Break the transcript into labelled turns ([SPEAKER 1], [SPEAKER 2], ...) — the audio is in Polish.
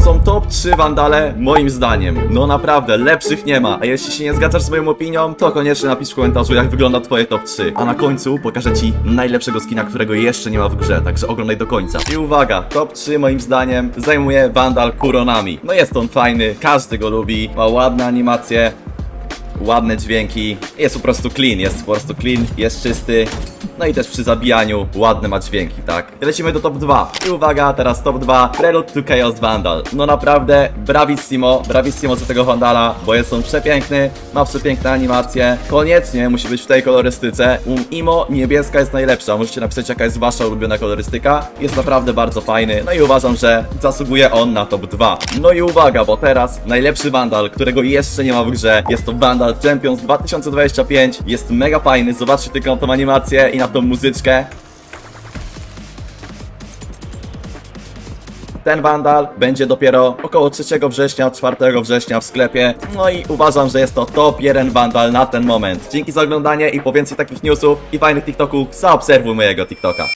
[SPEAKER 1] To są top 3 wandale, moim zdaniem. No naprawdę, lepszych nie ma. A jeśli się nie zgadzasz z moją opinią, to koniecznie napisz w komentarzu, jak wygląda twoje top 3. A na końcu pokażę ci najlepszego skina, którego jeszcze nie ma w grze, także oglądaj do końca. I uwaga, top 3 moim zdaniem zajmuje Vandal Kuronami. No jest on fajny, każdy go lubi, ma ładne animacje, ładne dźwięki, jest po prostu clean, jest po prostu clean, jest czysty. No i też przy zabijaniu ładne ma dźwięki, tak? Lecimy do top 2. I uwaga, teraz top 2. Prelude to Chaos Vandal. No naprawdę, bravissimo, bravissimo za tego Vandala, bo jest on przepiękny, ma przepiękne animacje. Koniecznie musi być w tej kolorystyce. Um Imo niebieska jest najlepsza. Możecie napisać jaka jest wasza ulubiona kolorystyka. Jest naprawdę bardzo fajny. No i uważam, że zasługuje on na top 2. No i uwaga, bo teraz najlepszy Vandal, którego jeszcze nie ma w grze. Jest to Vandal Champions 2025. Jest mega fajny. Zobaczcie tylko tą animację i na tą muzyczkę. Ten wandal będzie dopiero około 3 września, 4 września w sklepie. No i uważam, że jest to top 1 wandal na ten moment. Dzięki za oglądanie i po więcej takich newsów i fajnych TikToków zaobserwuj mojego TikToka.